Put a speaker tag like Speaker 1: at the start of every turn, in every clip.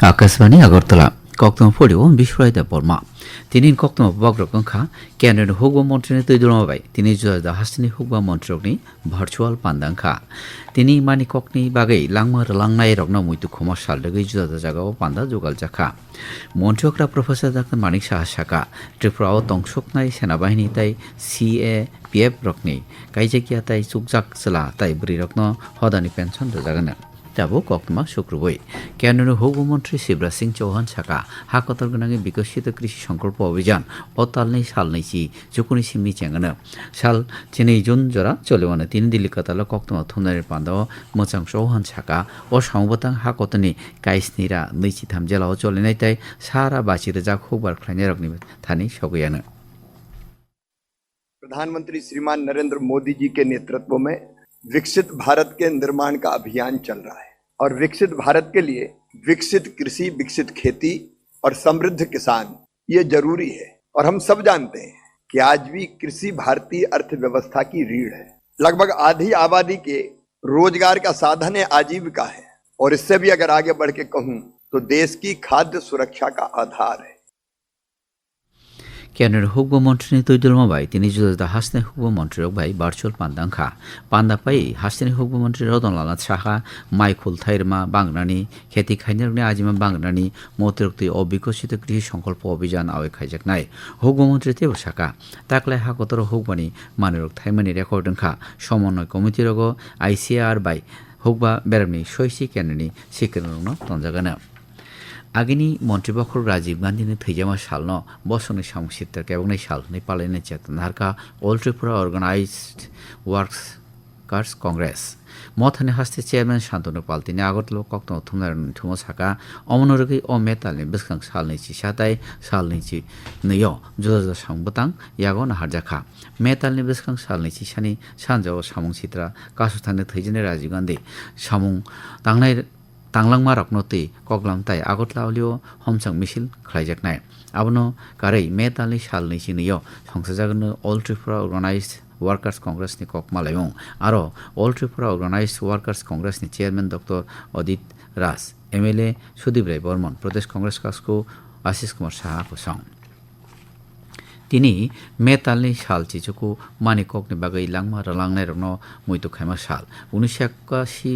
Speaker 1: আকাশবাণী আগরতলা। কক্তমা ফড়িও বিশ্বরায়দা বর্মা। তিনি কক্তমা বগ্রক খা কেন্দ্রের হুগবা মন্ত্রীনি তৈদুরমাবাই তিনি জয়দা হাসিনী হুগবা মন্ত্রকনি ভার্চুয়াল পান্ডাংখা তিনি মানি ককনি বাগৈ লাংমার লাংনাই রগ্না মৈতু খমা সালডগৈ জুদাদা জাগাও পান্ডা জোগাল জাখা। মন্ত্রকরা প্রফেসর ডাক্তার মানিক সাহা শাখা, ত্রিপুরাও তংসকনাই সেনাবাহিনী তাই সি এ পি এফ রকনি কাইজাকিয়া তাই চুকজাক চলা তাই বুড়ি রকন হদানি পেনশন রোজাগানো যাব કોકમા শুক্রবই। কেন্দ্রীয় হুবমন্ত্রী শিবরাজ সিং চৌহান ছাকা হাকতর হাকতর্গনাঙ্গে বিকশিত কৃষি সংকল্প অভিযান ও তাল নেই সাল সালনিচি চুকুনি সিমি চ্যাঙ্গান সাল চিনি জুন জরা চলে মানে তিন দিল্লি কাতাল কক্তমা থুনারের পান্দাও মোচাং চৌহান ছাকা। ও সংবতাং হাকতনি কাইসনিরা নৈচি থাম জেলাও চলে নাই তাই সারা বাচিরে যা খুববার খাইনে রকনি থানি সগুয়ানো
Speaker 2: प्रधानमंत्री श्रीमान नरेंद्र मोदी जी के नेतृत्व में विकसित भारत के निर्माण का अभियान चल रहा है और विकसित भारत के लिए विकसित कृषि, विकसित खेती और समृद्ध किसान, ये ज़रूरी है। और हम सब जानते हैं कि आज भी कृषि भारतीय अर्थव्यवस्था की रीढ़ है। लगभग आधी आबादी के रोज़गार का साधन है, आजीविका है। और इससे भी अगर आगे बढ़ के कहूँ तो देश की खाद्य सुरक्षा का आधार है।
Speaker 1: কেন্দ্রের হুগব মন্ত্রী তৈদুলমাবাই তিনি জুদা হাসনে হুগব মন্ত্রীরক ভাই ভার্চুয়াল পান্দাংখা পান্দাপাই হাসনে হুগব মন্ত্রী রতনলাল সাহা মাইখুল থাইরমা বাংনানি খেতি খাইনারনি আজিমা বাংনানি মতিরক্তি অবিকশিত কৃষি সংকল্প অভিযান আওয়ে খাইজাকনাই হুগব মন্ত্রী তেব সাকা তাকলাই হাকতর হুগবানি মানিরক থাইমানি রেকর্ডংখা সমন্বয় কমিটিরগ আইসিআর বাই হুগবা বেরামনি সৈসি কেন্দ্রনি সিকেরনো তঞ্জাগানো 아기니 মন্ত্রী বখর রাজীব গান্ধীনি থৈজামা সালন বসনে সংসিদ্ধ কেবংনি সালনি পালেনে চেতনারকা all Tripura organised workers Congress. মথানে হাসতে চেয়ারম্যান শান্তনু পাল, তিনি আগত লোক কক্ত অথমনারায়ণ ঠুমো সাকা অমনোরগী ও মেতালনি বেসকাং সালনিচি সাতাই সাল নিচি নিয় যুজাজা সংবতাং, ইয়াগো নাহারজাখা। মেতালনি বেসকাং সালনিচি সানি সানজা ও সামুং চিত্রা কাসুস্থানে থেজেনে রাজীব গান্ধী। সামুং তাংনাই तांलांमा रक्नति कग्लाम ताइ आगतलावलियो हमसां मिसिल ख्लाइजाकनाय आबनो कारै मे तालनि सालनि सिनियो संसाजागन अल त्रिपुरा अर्गानाइज्ड वार्कार्स कंग्रेसनि ककमालायमुं आरो अल Tripura अर्गानाइज्ड वार्कार्स कंग्रेसनि chairman doctor Adit Raj MLA Sudip Roy Barman Pradesh Congress कासको Ashish তিনি মেতালনি সাল চিচুকু chi chuku mani kokni bagai langma ralangnai rokno muitu উনিশশো একাশি,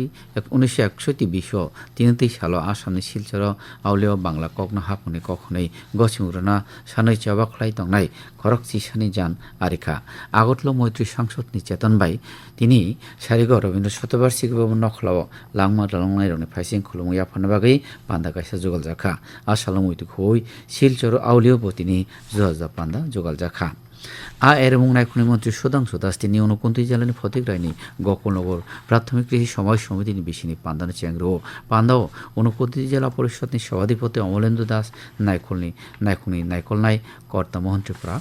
Speaker 1: উনিশশো একষট্টি বিশ তিনটি সালো আসামনি শিলচর আউলেও বাংলা কখনো হাপুনি কখনোই গছিমুরনা সানৈ চবাখলাই তংনাই খরক চিসানি যান আরিখা। আগতল মৈত্রী সাংসদ নিচেতন বাই, তিনি সারিগ রবীন্দ্র শতবার্ষিকী ভবন নখলাও লাংমা রালংনাই রনে ফাইসিং খুলুম ইয়াফানো বাগৈ পান্ডা গাইসা জোগাল জাখা আসালো মৈতু হই শিলচর আউলেও তিনি জোহাজা পান্দা जुगाल जाखा আ এর মুং নাইকুনি মন্ত্রী সুধাংশু দাস তিনি অনুকুন্তি জেলানি ফতিক রায়নি গোকুলনগর প্রাথমিক কৃষি সমাজ সমিতিনি বিশিনি পান্দানি চেংরো পান্দাও অনুকুন্তি জেলা পরিষদনি সভাধিপতি অমলেন্দু দাস নাইকলনি নাইকুনি নাইকল নাই কর্তা মোহন ত্রিপুরা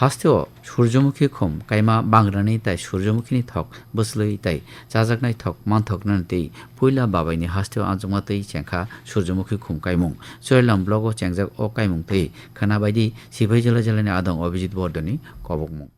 Speaker 1: 하스테오 সূর্যমুখী খম কাইমা বাংরানি তাই সূর্যমুখী থক, বসলই তাই। চাজাকনাই থক মানথক নানতেই। পইলা বাবাইনি হাস্তেও আঞ্জমাতেই চেংখা সূর্যমুখী খুম কাইমুং। চৈলাম ব্লগ চেংজাক ও কাইমুং তৈ খানাবাইদি সিভাই জেলা জেলানি আদং অভিজিৎ বর্ধনী কবকমুং।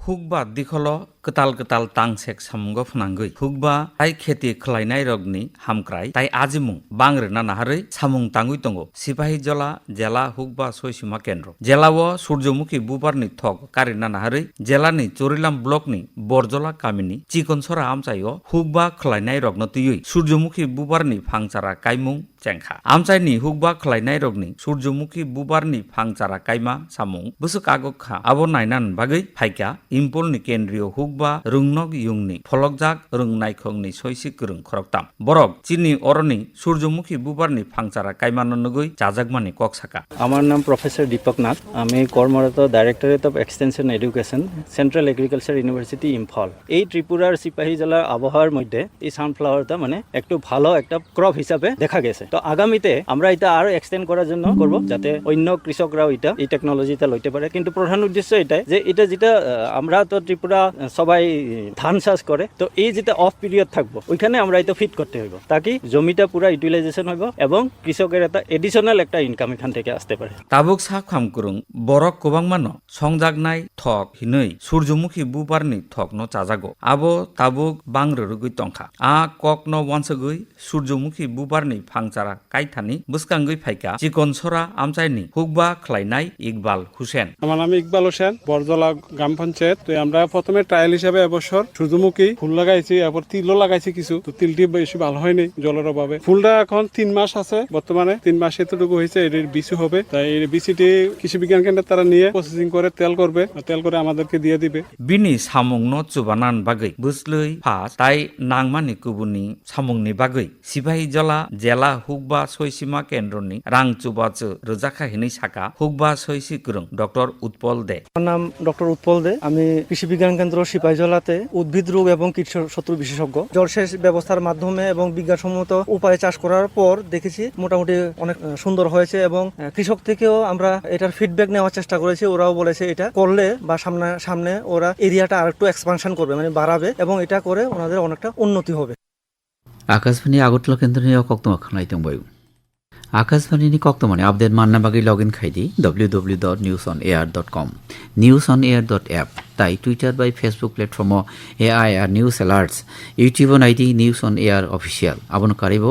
Speaker 3: হুকবাদ দিখল কতাল কতাল তাংসেক সামুঙ্গ ফনাঙ্গই হুকবা তাই খেতি খলাইনাই রগনি হামক্রাই তাই আজিমু আজিমুং বাংরেনা নাহারই সামুং তাঙ্গুই তঙ্গ সিপাহী জলা জেলা হুকবা সৈসীমা কেন্দ্র জেলা ও সূর্যমুখী বুবারনি থক কারি কারিনা নাহারই জেলানি চরিলাম ব্লকনি বরজলা কামিনি চিকনসরা ও হুকবা খলাইনাই রগ্ন তুই সূর্যমুখী বুবারনি ফাংচারা কাইমুং চেংখা আমচাইনি হুকবা খলাইনাই রগনি সূর্যমুখী বুবারনি ফাংচারা কাইমা সামুং বুসুক আগক্ষা আবো নাইনান বাগৈ ফাইকা ইম্পলনি কেন্দ্রীয় হুক হুকবা রুংনক ইউংনি ফলকজাক রুংনাইখংনি সৈসি করুং খরকতাম বরক চিনি অরনি সূর্যমুখী বুবারনি ফাংচারা কাইমা ননগৈ জাজাকমানি ককসাকা
Speaker 4: আমার নাম প্রফেসর দীপক নাথ আমি কর্মরত directorate of extension education central agriculture university Imphal এই ত্রিপুরার সিপাহী জেলার আবহাওয়ার মধ্যে এই সানফ্লাওয়ারটা মানে একটু ভালো একটা ক্রপ হিসাবে দেখা গেছে তো আগামীতে আমরা এটা আরও এক্সটেন্ড করার জন্য করব যাতে অন্য কৃষকরাও এটা এই টেকনোলজিটা লইতে পারে কিন্তু প্রধান উদ্দেশ্য এটাই যে এটা যেটা আমরা তো ত্রিপুরা আহ, সবাই ধান চাষ করে। তো এই যেটা অফ পিরিয়ড থাকব ওইখানে আমরা এটা ফিট করতে হইব। তাকি জমিটা পুরা ইউটিলাইজেশন হইব এবং কৃষকের একটা এডিশনাল একটা ইনকাম এখান থেকে আসতে পারে।
Speaker 3: তাবুক সাহ খাম করুন বড় কোবাং মানো সংযাগ নাই থক হিনই সূর্যমুখী বুপারনি থক ন চাজাগ। আব তাবুক বাং রুগুই টঙ্কা আ কক ন বংশ গুই সূর্যমুখী বুপারনি ফাংচারা কাইথানি বুসকাং ফাইকা। চিকন সরা আমচাইনি হুকবা খ্লাইনাই ইকবাল হুসেন।
Speaker 5: আমার নাম ইকবাল হুসেন বরজলা গ্রাম পঞ্চায়েত। আমরা প্রথমে ট্রাই ট্রায়াল হিসাবে এবছর সূর্যমুখী ফুল লাগাইছি এরপর তিলও লাগাইছি কিছু। তো তিলটি বেশি ভালো হয়নি জলের অভাবে। ফুলটা এখন তিন মাস আছে বর্তমানে তিন মাস এতটুকু হয়েছে এর বিসি হবে। তাই এই বিসিটি কৃষি বিজ্ঞান কেন্দ্রে তারা নিয়ে প্রসেসিং করে তেল করবে তেল করে আমাদেরকে দিয়ে দিবে।
Speaker 3: bini samung no chubanan bagui buslui phas tai nangmani kubuni samungni bagui sipai jala jela hukba soisima kendroni rang chubachu rojaka hinui saka hukba soisi kurung dr utpol de
Speaker 6: আমার নাম ডক্টর উৎপল দে। আমি কৃষি বিজ্ঞান কেন্দ্র সিপাহীজলাতে উদ্ভিদ রোগ এবং কীট শত্রু বিশেষজ্ঞ। জলসেচ ব্যবস্থার মাধ্যমে এবং বিজ্ঞানসম্মত উপায়ে চাষ করার পর দেখেছি মোটামুটি অনেক সুন্দর হয়েছে এবং কৃষক থেকেও আমরা এটার ফিডব্যাক নেওয়ার চেষ্টা করেছি। ওরাও বলেছে এটা করলে বা সামনে সামনে ওরা এরিয়াটা আরেকটু এক্সপানশন করবে মানে বাড়াবে এবং এটা করে ওনাদের অনেকটা উন্নতি হবে।
Speaker 1: আকাশবাণী আগরতলা কেন্দ্র নিয়ে কক্তমাখানায় বায়ু આકાશવાણીની કોક્તમણે આપદેર માનના બાગે લોગિન ખાઈ દી W W dot news on air dot com news on air dot app তাই Twitter by Facebook platform A I R news alerts YouTube ID news on air official আপন কারিব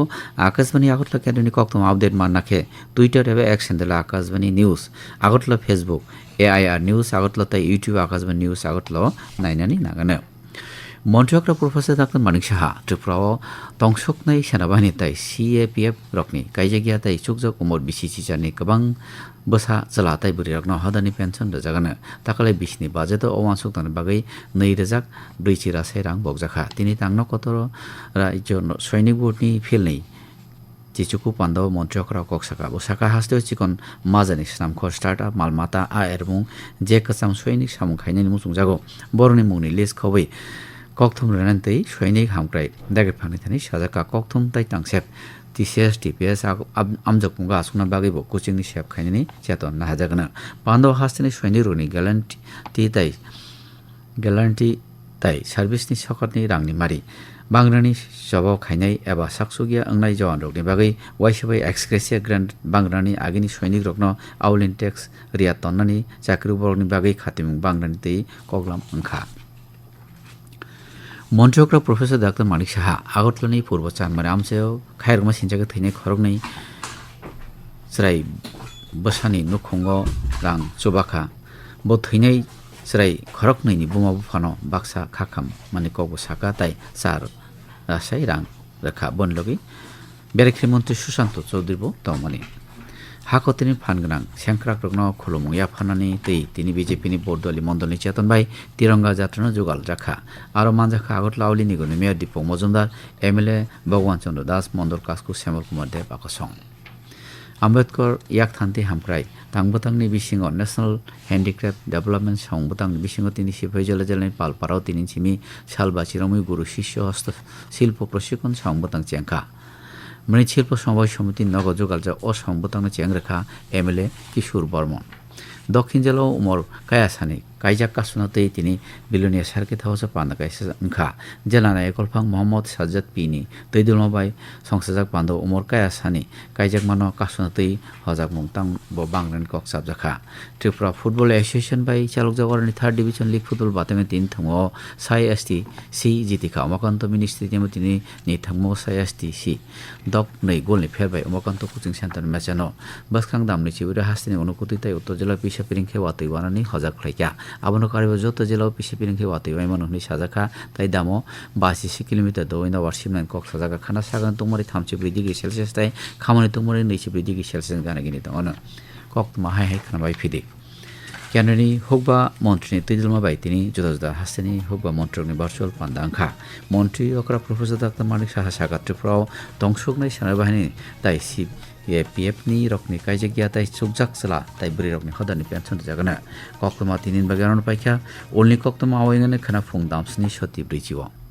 Speaker 1: আকাশবাণী আগরতলা ক্যান্টনি কক্তম আপডেট মান নাখে টুইটার এবে অ্যাকশন দিলা Akashvani news Agartala Facebook A I R news Agartala, তাই ইউটিউব আকাশবাণী নিউজ আগরতলা, নাইনানি নাগানে। मन्त्रियकरा प्रफेसर डाक्टर मानिक साहा त्रिपुराव तंसकनाय सेनाबाहिनी ताइ सिएपिएफ रकनि गायजागिया ताइ सुकजक उमर बिसि सिजानि गोबां बोसा जला ताइ बुरि रकनो हदानि पेन्सन रोजागानो ताकालाय बिसिनि बाजेट अवान सुक्तानि बागै नै रोजाक ब्रैजि रासाय रां बगजाखा तिनि तांनो कतर रायजो सैनिक बोर्डनि फिल्डनि 꺽통르는 이 쇠닉 함그라이 내게 파는 테니 샤자카 꺽통 따이 땅셉 TCS TPS 암적분과 아숙나 바기 먹고 찍니 샵 카니니 제돈 나하자그나 반도 하스니 쇠니로니 갤런티 티다이 갤런티 তাই সার্ভিসনি সকতনি রাংনি মারি। বাংরানি জবাব খাইনাই এবা সাকসুগিয়া অংনাই জওয়ান রকনি বাগৈ ওয়াইসবাই এক্সক্রেসিয়া গ্র্যান্ড বাংরানি আগিনি সৈনিক রকন আউলিন টেক্স রিয়া তন্নানি চাকরি বরকনি বাগৈ খাতিমুং বাংরানিতেই কগলাম অংখা अंखा मन्त्रियकरा प्रफेसर डाक्टर मानिक साहा आगरतलानि पूर्व चानमारे आमसायाव खायरमा सिन्जागा थैनाय खरगनै स्राय बोसानि नुखंग रां चुबाखा बो थैनाय स्राय खरकनैनि बुमा बुफानो बाक्सा खाखाम माने कगो साका ताइ चार रासाय रां रेखा बनलगि बेरेख्रि मन्त्रि सुशान्त चौधरीबो तमानि हाकतिनि फानगोनां सेंक्राक रगनो खुलुमु याफानानि तै तिनि बिजेपिनि बर्दलि मण्डलनि चेतन बाई तिरंगा जात्रानो जुगाल जाखा आरो मानजाखा आगत लावली निगुनि मेयर दीपक मजुमदार एमएलए भगवान चन्द्र दास मण्डल कास्कु श्यामल कुमार देव आकसं आम्बेदकर याक थान्ति हामक्राय तांबतांनि बिसिङाव नेशनेल हेन्डिक्राफ्ट डेभलपमेन्ट संबतांनि बिसिङाव तिनि सिफाइ जला जलानि पालपाराव तिनि सिमी सालबाचिरामि गुरु शिष्य हस्त शिल्प प्रशिक्षण संबतां चेंखा মৃৎ শিল্প সমবায় সমিতির নগদ যোগালজা অসংবতাংনো চেংরেখা এমএলএ কিশোর বর্মন। দক্ষিণ জেলা উমর কায়াসানি কাইজাক কাসুনাতেই তিনি বিলুনিয়া সার্কিট হাউসে পান্ডা কাইসা ওংখা জেলা নায়কলফাং মোহাম্মদ সাজ্জাদ পিনি তৈদুলমাবাই সংসাজাক পান্ড উমর কায়াসানি কাইজাক মানো কাসুনাতেই হজাক মুংতাং ব বাংলান কক সাবজাখা ত্রিপুরা ফুটবল এসোসিয়েশন বাই চালক জগরনি থার্ড ডিভিশন লিগ ফুটবল বাতামে তিন থামো সাই এসটি সি জিতিখা অমাকান্ত মিনিস্ট্রি তেমো তিনি नि थांमो साय एसटी सि दक नै गलनि फेरबाय अमकान्त कोचिं सेन्टार मेचानो बसखां दामनि चिबुरे हास्तिनि अनुकुति ताइ उत्तर जिल्ला पिसा पिरिंखे वातै वानानि 아무나 가리고 저도 제로 PC 비는 게 왔대 와이만 흔히 사자카 다이다모 바시시 킬로미터 도이나 워십난 꼭 사자카 카나 사간 동물이 탐치 브리디기 셀시스 다이 카모니 동물이 니치 브리디기 셀시스 가나기니 또 어느 কক 마하이 하이 카나 바이 피디 ক্যানারি হোক বা মন্ত্রী তৈজলমা বাই তিনি যোধা যোধা হাসতেনি হোক বা মন্ত্রগ্নি ভার্চুয়াল পান্দাংখা মন্ত্রী অকরা প্রফেসর ডাক্তার মানিক সাহা সাকাত্রিপুরাও প্রাও সেনাবাহিনী তাই শিব এ পি এফ নি রকনি কাইজে গিয়া তাই চুকজাক চলা তাই বুড়ি রকনি হদানি পেনশন জাগানা কক্তমা তিনিন বাগে পাইখা অনলি কক্তমা আওয়াইঙ্গানে খানা ফুং দামসনি সতী ব্রিজিও